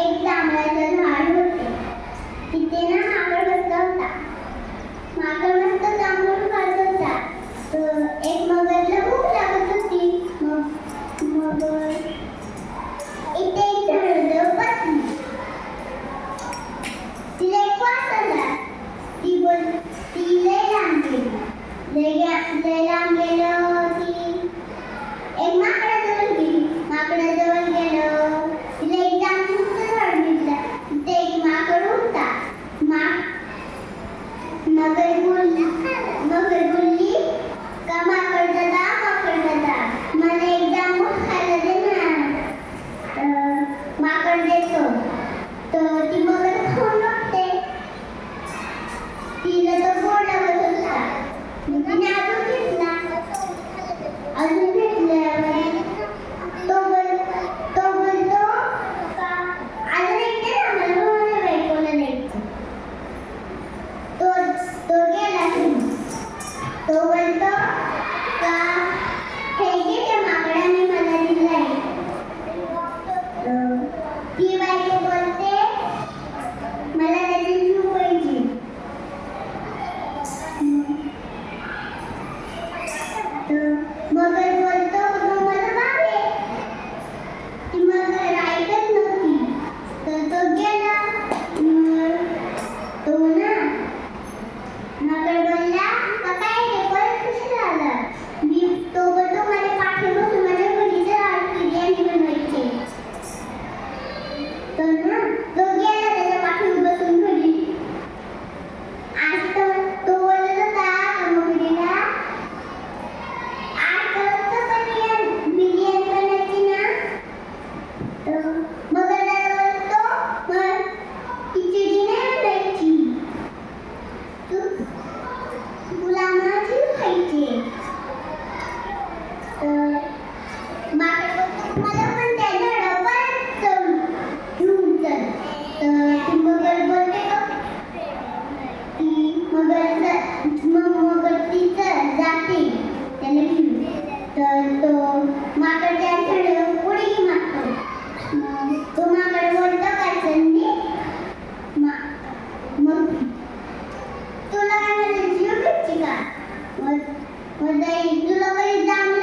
एक जांभळाचं झाड होते. तिथे ना माकड बसला होता. माकड मस्त जांभूळ खात होता. एक मगरला भूक लागत होती. मग मगर इथे एक झाड बसली. तिला एक वास आला. ती बोल ती लय लांब गेली. लय लांब गेलं Hallelujah. The तर तो माकड त्याच्याकडे उडी मागतो तो माकड बोलतो काचांनी मग तुला काय म्हणायची का? मग तुला बरीच दाम